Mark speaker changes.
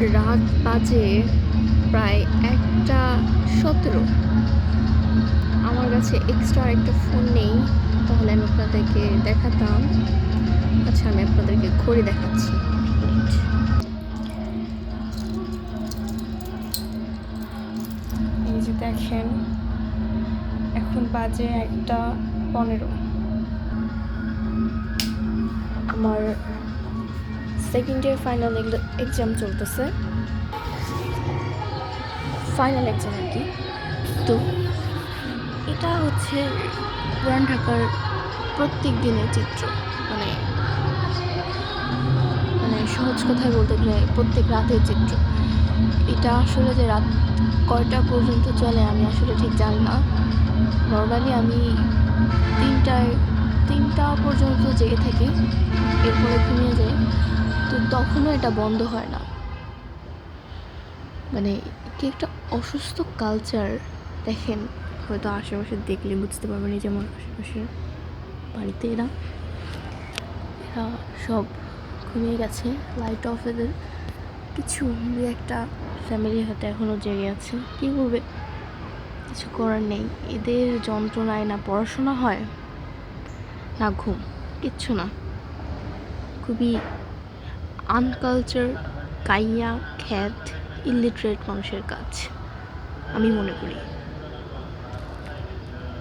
Speaker 1: রাত বাজে প্রায় একটা সতেরো। আমার কাছে এক্সট্রা একটা ফোন নেই, তাহলে আমি আপনাদেরকে দেখাতাম। আচ্ছা আমি আপনাদেরকে ঘড়ি দেখাচ্ছি। দেখেন, এখন বাজে একটা পনেরো। সেকেন্ড ইয়ার ফাইনাল এক্সাম চলতেছে। ফাইনাল এক্সাম আর কি। তো এটা হচ্ছে পুরান ঢাকার প্রত্যেক দিনের চিত্র। মানে মানে সহজ কথায় বলতে গেলে প্রত্যেক রাতের চিত্র। এটা আসলে যে রাত কয়টা পর্যন্ত চলে আমি আসলে ঠিক জানি না। নর্মালি আমি পর্যন্ত জেগে থাকি, এরপরে ঘুমিয়ে যাই, তো তখনও এটা বন্ধ হয় না। মানে কি একটা অসুস্থ কালচার দেখেন, হয়তো আশেপাশে দেখলে বুঝতে পারবেন এই যেমন আশেপাশে বাড়িতে এরা এরা সব ঘুমিয়ে গেছে লাইট অফ এদের। কিছু একটা ফ্যামিলি হয়তো এখনও জেগে আছে, কী করবে? কিছু করার নেই। এদের যন্ত্রণায় না পড়াশোনা হয় না ঘুম কিচ্ছু না। খুবই আনকালচার কাইয়া খ্যাত ইলিটারেট মানুষের কাজ আমি মনে করি।